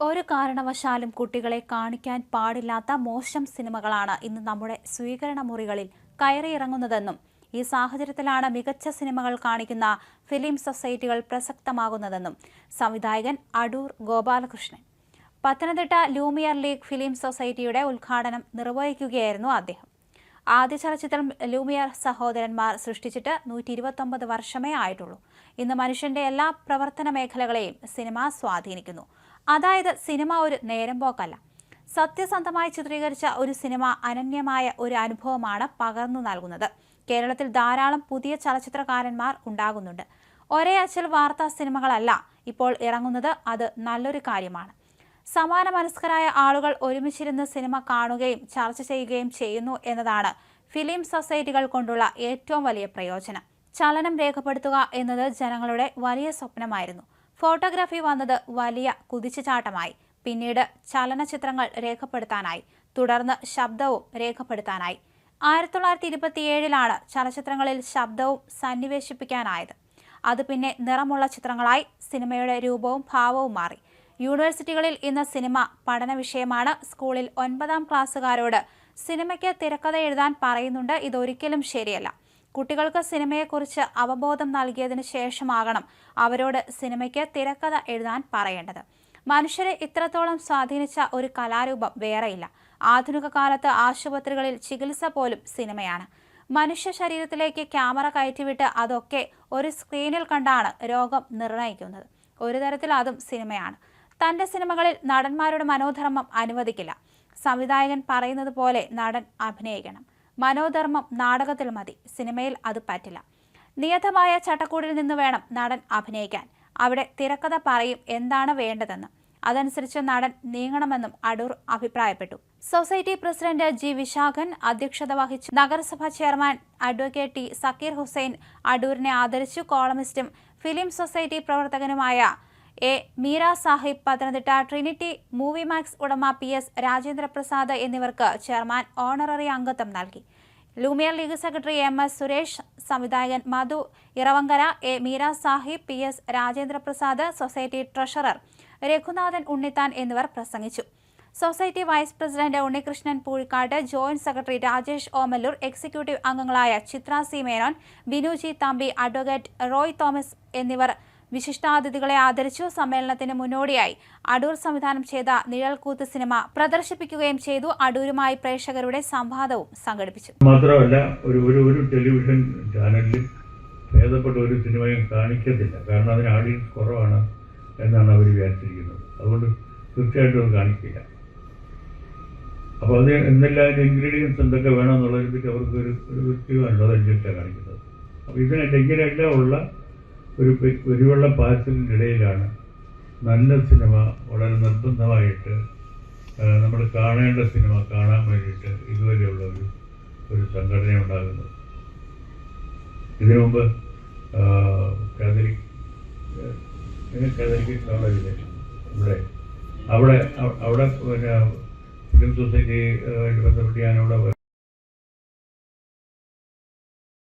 ഒരു കാരണവശാലും കുട്ടികളെ കാണിക്കാൻ പാടില്ലാത്ത മോശം സിനിമകളാണ് ഇന്ന് നമ്മുടെ സ്വീകരണ മുറികളിൽ കയറിയിറങ്ങുന്നതെന്നും ഈ സാഹചര്യത്തിലാണ് മികച്ച സിനിമകൾ കാണിക്കുന്ന ഫിലിം സൊസൈറ്റികൾ പ്രസക്തമാകുന്നതെന്നും സംവിധായകൻ Adoor Gopalakrishnan. Pathanamthitta Lumiere league film സൊസൈറ്റിയുടെ ഉദ്ഘാടനം നിർവഹിക്കുകയായിരുന്നു അദ്ദേഹം. ആദ്യ ചലച്ചിത്രം ലൂമിയർ സഹോദരന്മാർ സൃഷ്ടിച്ചിട്ട് നൂറ്റി ഇരുപത്തൊമ്പത് വർഷമേ ആയിട്ടുള്ളൂ. ഇന്ന് മനുഷ്യന്റെ എല്ലാ പ്രവർത്തന മേഖലകളെയും സിനിമ സ്വാധീനിക്കുന്നു. അതായത് സിനിമ ഒരു നേരം പോക്കല്ല. സത്യസന്ധമായി ചിത്രീകരിച്ച ഒരു സിനിമ അനന്യമായ ഒരു അനുഭവമാണ് പകർന്നു നൽകുന്നത്. കേരളത്തിൽ ധാരാളം പുതിയ ചലച്ചിത്രകാരന്മാർ ഉണ്ടാകുന്നുണ്ട്. ഒരേ അച്ചൽ വാർത്താ സിനിമകളല്ല ഇപ്പോൾ ഇറങ്ങുന്നത് അത് നല്ലൊരു കാര്യമാണ്. സമാന മനസ്കരായ ആളുകൾ ഒരുമിച്ചിരുന്ന് സിനിമ കാണുകയും ചർച്ച ചെയ്യുകയും ചെയ്യുന്നു എന്നതാണ് ഫിലിം സൊസൈറ്റികൾ കൊണ്ടുള്ള ഏറ്റവും വലിയ പ്രയോജനം. ചലനം രേഖപ്പെടുത്തുക എന്നത് ജനങ്ങളുടെ വലിയ സ്വപ്നമായിരുന്നു. ഫോട്ടോഗ്രാഫി വന്നത് വലിയ കുതിച്ചുചാട്ടമായി. പിന്നീട് ചലനചിത്രങ്ങൾ രേഖപ്പെടുത്താനായി തുടർന്ന് ശബ്ദവും രേഖപ്പെടുത്താനായി. ആയിരത്തി തൊള്ളായിരത്തി ഇരുപത്തിയേഴിലാണ് ചലച്ചിത്രങ്ങളിൽ ശബ്ദവും സന്നിവേശിപ്പിക്കാനായത്. അത് പിന്നെ നിറമുള്ള ചിത്രങ്ങളായി സിനിമയുടെ രൂപവും ഭാവവും മാറി. യൂണിവേഴ്സിറ്റികളിൽ ഇന്ന് സിനിമ പഠന വിഷയമാണ്. സ്കൂളിൽ ഒൻപതാം ക്ലാസ്സുകാരോട് സിനിമയ്ക്ക് തിരക്കഥ എഴുതാൻ പറയുന്നുണ്ട് ഇതൊരിക്കലും ശരിയല്ല. കുട്ടികൾക്ക് സിനിമയെക്കുറിച്ച് അവബോധം നൽകിയതിനു ശേഷമാകണം അവരോട് സിനിമയ്ക്ക് തിരക്കഥ എഴുതാൻ പറയേണ്ടത്. മനുഷ്യരെ ഇത്രത്തോളം സ്വാധീനിച്ച ഒരു കലാരൂപം വേറെയില്ല. ആധുനിക കാലത്ത് ആശുപത്രികളിൽ ചികിത്സ പോലും സിനിമയാണ്. മനുഷ്യ ശരീരത്തിലേക്ക് ക്യാമറ കയറ്റിവിട്ട് അതൊക്കെ ഒരു സ്ക്രീനിൽ കണ്ടാണ് രോഗം നിർണയിക്കുന്നത്. ഒരു തരത്തിൽ അതും സിനിമയാണ്. തന്റെ സിനിമകളിൽ നടന്മാരുടെ മനോധർമ്മം അനുവദിക്കില്ല. സംവിധായകൻ പറയുന്നത് പോലെ നടൻ അഭിനയിക്കണം. മനോധർമ്മം നാടകത്തിൽ മതി. സിനിമയിൽ അത് പറ്റില്ല. നിയതമായ ചട്ടക്കൂടിൽ നിന്ന് വേണം നടൻ അഭിനയിക്കാൻ. അവിടെ തിരക്കഥ പറയും എന്താണ് വേണ്ടതെന്ന്. അതനുസരിച്ച് നടൻ നീങ്ങണമെന്നും അടൂർ അഭിപ്രായപ്പെട്ടു. സൊസൈറ്റി പ്രസിഡന്റ് ജി വിശാഖൻ അധ്യക്ഷത വഹിച്ചു. നഗരസഭാ chairman advocate T Zakir Hussain അടൂരിനെ ആദരിച്ചു. കോളമിസ്റ്റും ഫിലിം സൊസൈറ്റി പ്രവർത്തകനുമായ A Meera Sahib Pathanamthitta Trinity movie max ഉടമ പി എസ് രാജേന്ദ്രപ്രസാദ് എന്നിവർക്ക് ചെയർമാൻ ഓണററി അംഗത്വം നൽകി. Lumiere league secretary M S Suresh സംവിധായകൻ Madhu Eravankara A Meera Sahib P S Rajendraprasad society treasurer Raghunathan Unnithan എന്നിവർ പ്രസംഗിച്ചു. Society vice president Unnikrishnan Poozhikkad joint secretary Rajesh Omallur executive അംഗങ്ങളായ Chitra C Menon Binuji Thampi advocate Roy Thomas എന്നിവർ വിശിഷ്ടാതിഥികളെ ആദരിച്ചു സമ്മേളനത്തിന് മുന്നോടിയായി. അടൂർ സംവിധാനം ചെയ്ത നിഴൽക്കൂത്ത് സിനിമ പ്രദർശിപ്പിക്കുകയും ചെയ്തു. അടൂരുമായി പ്രേക്ഷകരുടെ സംവാദവും സംഘടിപ്പിച്ചു. മാത്രമല്ല ഒരു ഒരു ഒരു ടെലിവിഷൻ ചാനലിൽ ഭേദപ്പെട്ട ഒരു സിനിമയും കാണിക്കത്തില്ല. കാരണം അതിന് ആഡിയൻസ് കുറവാണ് എന്നാണ് അവർ വിചാരിച്ചിരിക്കുന്നത്. അതുകൊണ്ട് തീർച്ചയായിട്ടും അത് കാണിക്കില്ല. അപ്പോൾ അത് എന്തെല്ലാം അതിന്റെ ഇൻഗ്രീഡിയൻസ് എന്തൊക്കെ വേണമെന്നുള്ളതിനെ പറ്റി അവർക്ക് ഒരു ഒരു തീരുമാനമുള്ളത് അതനുസരിച്ചാണ് കാണിക്കുന്നത്. അപ്പോൾ ഇതിനെല്ലാം ഉള്ള ഒരു കുരുവെള്ള പാച്ചിലിനിടയിലാണ് നല്ല സിനിമ വളരെ നിർബന്ധമായിട്ട് നമ്മൾ കാണേണ്ട സിനിമ കാണാൻ വേണ്ടിയിട്ട് ഇതുവരെയുള്ള ഒരു ഒരു സംഘടന ഉണ്ടാകുന്നത് ഇതിനു മുമ്പ് കാതലിക് കോളേജിലെ ഇവിടെ അവിടെ അവിടെ പിന്നെ ഫിലിം സൊസൈറ്റി ബന്ധപ്പെട്ട് ഞാനവിടെ